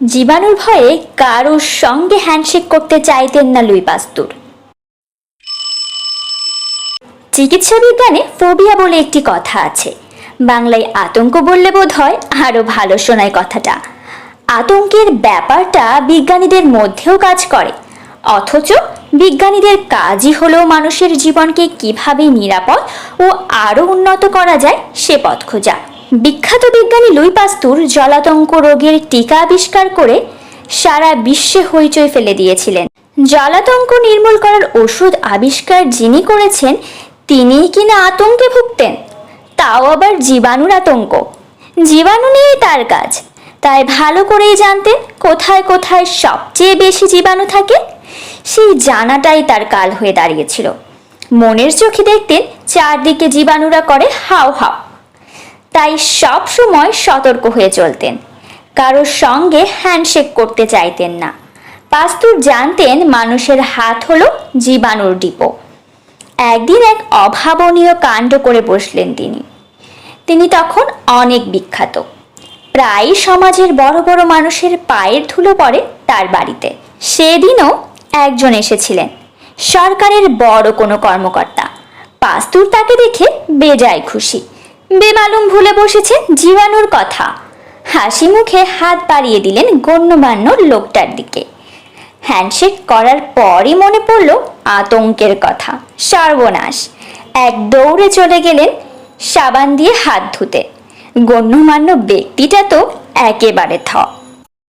জীবাণুর ভয়ে কারোর সঙ্গে হ্যান্ডশেক করতে চাইতেন না লুই পাস্তুর চিকিৎসা বিজ্ঞানে ফোবিয়া বলে একটি কথা আছে। বাংলায় আতঙ্ক বললে বোধ হয় আরও ভালো শোনায় কথাটা। আতঙ্কের ব্যাপারটা বিজ্ঞানীদের মধ্যেও কাজ করে। অথচ বিজ্ঞানীদের কাজই হলো মানুষের জীবনকে কীভাবে নিরাপদ ও আরও উন্নত করা যায় সে পথ খোঁজা। বিখ্যাত বিজ্ঞানী লুই পাস্তুর জলাতঙ্ক রোগের টিকা আবিষ্কার করে সারা বিশ্বে হইচই ফেলে দিয়েছিলেন। জলাতঙ্ক নির্মূল করার ওষুধ আবিষ্কার যিনি করেছেন, তিনিই কিনা আতঙ্কে ভুগতেন? তাও আবার জীবাণুর আতঙ্ক। জীবাণু নিয়েই তার কাজ। তাই ভালো করেই জানতেন কোথায় কোথায় সবচেয়ে বেশি জীবাণু থাকে? সেই জানাটাই তার কাল হয়ে দাঁড়িয়েছিল। মনের চোখে দেখতেন, চারদিকে জীবাণুরা করে হাও হাও। তাই সব সময় সতর্ক হয়ে চলতেন। কারোর সঙ্গে হ্যান্ডশেক করতে চাইতেন না। পাস্তুর জানতেন মানুষের হাত হলো জীবাণুর ডিপো। একদিন এক অভাবনীয় কাণ্ড করে বসলেন তিনি। তিনি তখন অনেক বিখ্যাত। প্রায় সমাজের বড় বড় মানুষের পায়ের ধুলো পড়ে তার বাড়িতে। সেদিনও একজন এসেছিলেন, সরকারের বড় কোনো কর্মকর্তা। পাস্তুর তাকে দেখে বেজায় খুশি। বেমালুম ভুলে বসেছে জীবাণুর কথা। হাসি মুখে হাত বাড়িয়ে দিলেন গণ্যমান্য লোকটার দিকে। হ্যান্ডশেক করার পরই মনে পড়ল আতঙ্কের কথা। সর্বনাশ। এক দৌড়ে চলে গেলেন সাবান দিয়ে হাত ধুতে। গণ্যমান্য ব্যক্তিটা তো একেবারে থ